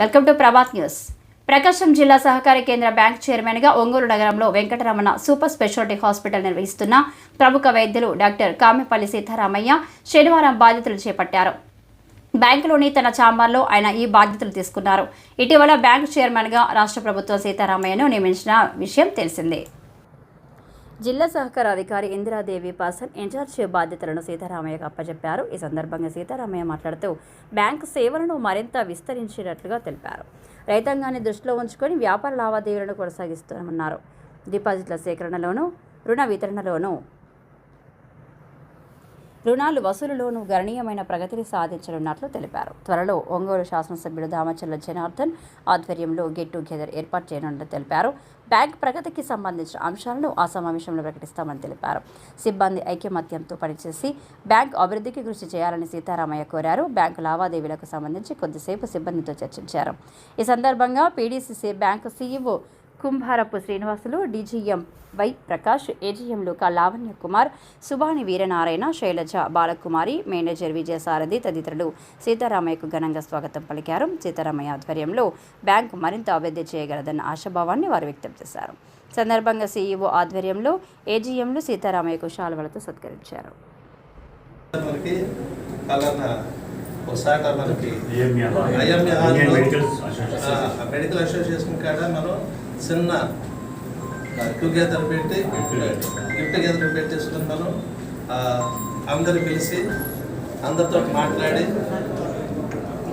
Welcome to Prabhat news. Prakasam జిల్లా సహకార కేంద్ర బ్యాంక్ చైర్మన్గా ఒంగోలు నగరంలో వెంకటరమణ సూపర్ స్పెషాలిటీ హాస్పిటల్ నిర్వహిస్తున్న ప్రముఖ వైద్యులు డాక్టర్ కామెపల్లి సీతారామయ్య శనివారం బాధ్యతలు చేపట్టారు. బ్యాంకులోని తన ఛాంబర్లో ఆయన ఈ బాధ్యతలు తీసుకున్నారు. ఇటీవల బ్యాంక్ చైర్మన్గా రాష్ట్ర ప్రభుత్వం సీతారామయ్యను నియమించిన విషయం తెలిసిందే. జిల్లా సహకార అధికారి ఇందిరాదేవి పాసన్ ఇన్ఛార్జ్ బాధ్యతలను సీతారామయ్యకు అప్పచెప్పారు ఈ సందర్భంగా సీతారామయ్య మాట్లాడుతూ బ్యాంకు సేవలను మరింత విస్తరించినట్లుగా తెలిపారు. రైతాంగాన్ని దృష్టిలో ఉంచుకొని వ్యాపార లావాదేవీలను కొనసాగిస్తామన్నారు డిపాజిట్ల సేకరణలోనూ రుణ వితరణలోనూ రుణాలు వసూలులోనూ గణనీయమైన ప్రగతిని సాధించనున్నట్లు తెలిపారు. త్వరలో ఒంగోలు శాసనసభ్యుడు దామచల్ల జనార్దన్ ఆధ్వర్యంలో గెట్ టుగెదర్ ఏర్పాటు చేయనున్నట్లు తెలిపారు. బ్యాంక్ ప్రగతికి సంబంధించిన అంశాలను ఆ సమావేశంలో ప్రకటిస్తామని తెలిపారు. సిబ్బంది ఐకమత్యంతో పనిచేసి బ్యాంక్ అభివృద్ధికి కృషి చేయాలని సీతారామయ్య కోరారు. బ్యాంకు లావాదేవీలకు సంబంధించి కొద్దిసేపు సిబ్బందితో చర్చించారు. ఈ సందర్భంగా PDCC bank CEO Kumbharapu Srinivasulu DGM Y Prakash ఏజీఎంలు క లావణ్య కుమార్ సుభాని వీరనారాయణ శైలజ బాలకుమారి మేనేజర్ విజయసారథి తదితరులు సీతారామయ్యకు ఘనంగా స్వాగతం పలికారు. సీతారామయ్య ఆధ్వర్యంలో బ్యాంకు మరింత అభివృద్ధి చేయగలదన్న ఆశాభావాన్ని వారు వ్యక్తం చేశారు. సందర్భంగా సీఈఓ ఆధ్వర్యంలో ఏజీఎంలు సీతారామయ్యకు శాలువలతో సత్కరించారు. మెడికల్ అసోసియేషన్ కాడ మనం చిన్న టుగెదర్ పెట్టి గిఫ్ట్ టుగెదర్ పెట్టేసుకుని మనం అందరు పిలిచి అందరితో మాట్లాడి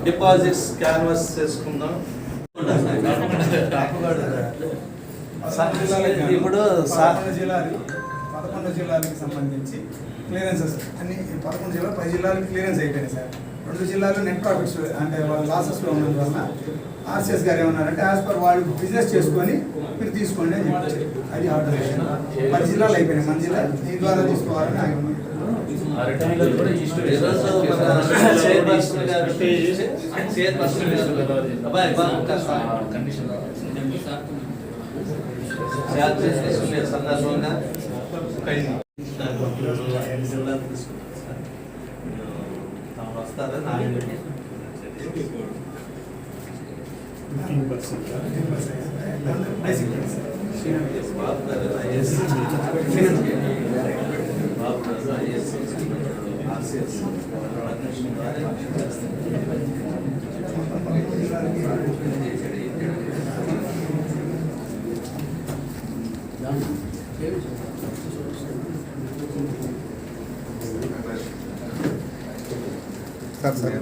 డిపాజిట్స్ క్యాన్వాస్ చేసుకుందాం. ఇప్పుడు పదకొండు పదకొండు జిల్లాలకు సంబంధించి క్లియరెన్సెస్ అన్ని పదకొండు జిల్లాలు పది జిల్లాలకు క్లియరెన్స్ అయిపోయినాయి సార్. రెండు జిల్లాలు నెట్ ప్రాఫిట్స్ అంటే వాళ్ళ లాసెస్లో ఉన్నందువల్ల ఆర్సీఎస్ గారు ఏమన్నారంటే యాజ్ పర్ వాళ్ళు బిజినెస్ చేసుకొని మీరు తీసుకోండి అని చెప్పారు. అది ఆర్డర్ పది జిల్లాలు అయిపోయినాయి. మన జిల్లా దీని ద్వారా తీసుకోవాలని ఆయన సందర్భంగా వస్తారా ఆశిస్తున్నాను. బేసిక్ బాబు గారు సార్.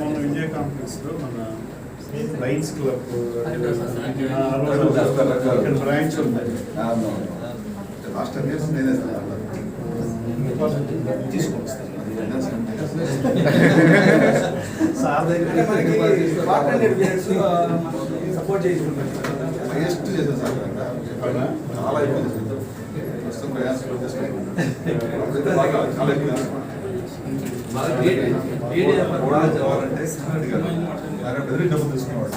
మన విజయ కాంప్లెక్స్లో మన లైన్స్ క్లబ్ బ్రాంచ్ ఉంది లాస్ట్ టెన్ ఇయర్స్ నేనే హైయెస్ట్ చేశాను సార్. చాలా అయిపోయింది సార్ ప్రస్తుతం ప్రయాసం బాగా చాలా తీసుకున్నాను. కూడా ఆయన బెదిరి తీసుకునేవాడు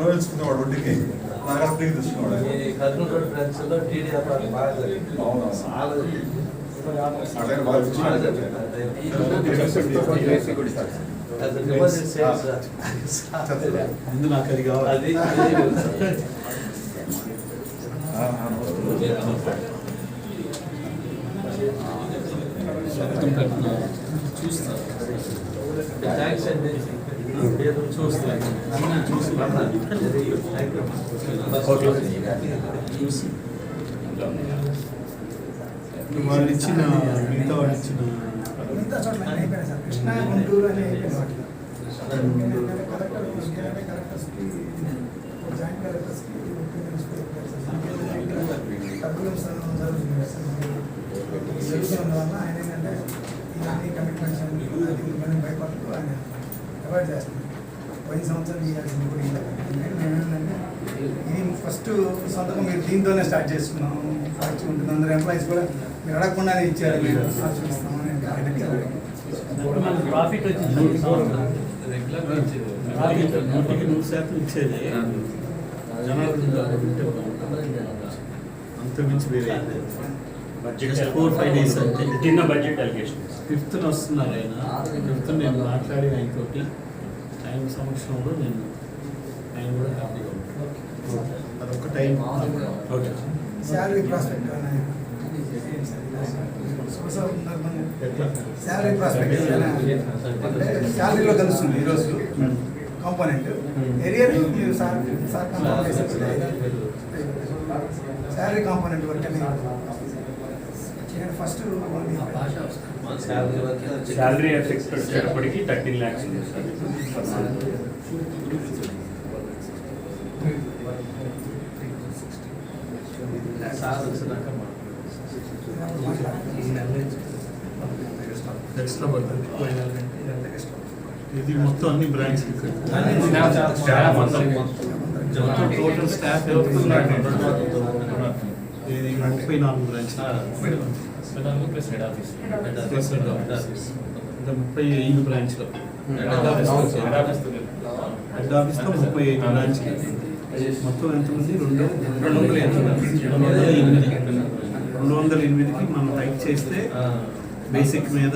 రోజు తీసుకునేవాడు వడ్డీకి నాకు ఫ్రీకి తీసుకునేవాడు ఆయన. కర్నూలు రోడ్ బ్రాంచ్లో టీడీఆర్ బాగా జరిగింది అవును. చాలా అట్లనే బాగా తీసుకున్నాడు. అది డిపాజిట్ సేల్స్ ముందు నాకు అది కావాలి అది అది థ్యాంక్స్ అండి వాళ్ళు ఇచ్చిన మిగతా వాళ్ళు ఇచ్చిన మిగతా చోట్ల అయిపోయినాయి సార్ కృష్ణా గుంటూరు అని అయిపోయినాయి వాటిలో ఆయన ఏంటంటే ఇవన్నీ కమిట్మెంట్స్ భయపడుతూ ఆయన అవాయిడ్ చేస్తున్నారు పోయిన సంవత్సరం ఇవ్వాల్సింది కూడా ఇవ్వలేదు. నేను ఏంటంటే ఇది ఫస్ట్ సొంతగా మీరు దీంతోనే స్టార్ట్ చేసుకున్నాం ఫస్ట్ ఉంటుంది. అందరు ఎంప్లాయీస్ కూడా మీరు అడగకుండానే ఇచ్చారు. మీరు. ప్రాఫిట్ వచ్చింది. రెగ్యులర్ నూటికి నూరు శాతం ఇచ్చేది. అంత మించి వేరే బడ్జెట్ ఫోర్ ఫైవ్ డేస్ అంటే బడ్జెట్ అలిగేషన్ ఫిఫ్త్ వస్తున్నారు ఆయన. ఫిఫ్త్ నేను మాట్లాడి ఆయనతోటి ఆయన సమక్షంలో నేను ఆయన కూడా హ్యాపీగా ఉంటాను. అదొక time okay salary prospect salary prospect అంటే శాలరీలో కలుస్తుంది ఈరోజు కాంపోనెంట్ మీరు సార్ సార్ శాలరీ కాంపోనెంట్ వరకు ఫస్ట్ శాలరీ ఎఫెక్ట్ వచ్చేటప్పటికి థర్టీన్ ల్యాక్స్ ఉంది సార్ సార్ వచ్చినాక ఎక్స్ట్రా పడుతుంది ఇది మొత్తం అన్ని బ్రాంచ్ స్టాఫ్ మొత్తం మొత్తం టోటల్ స్టాఫ్ ఇది ముప్పై నాలుగు బ్రాంచ్ ముప్పై ఐదు బ్రాంచ్లు హెడ్ ఆఫీస్లో ముప్పై ఐదు బ్రాంచ్ మొత్తం ఎంతమంది రెండు రెండు వందల ఎనిమిది రెండు వందల ఎనిమిది రెండు వందల ఎనిమిదికి మనం టైప్ చేస్తే బేసిక్ మీద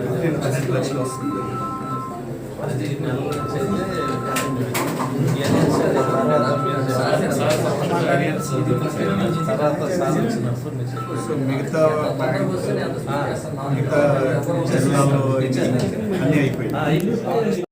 ఫిఫ్టీన్ పర్సెంట్ లక్షలు వస్తుంది. మిగతా మిగతా అన్నీ అయిపోయింది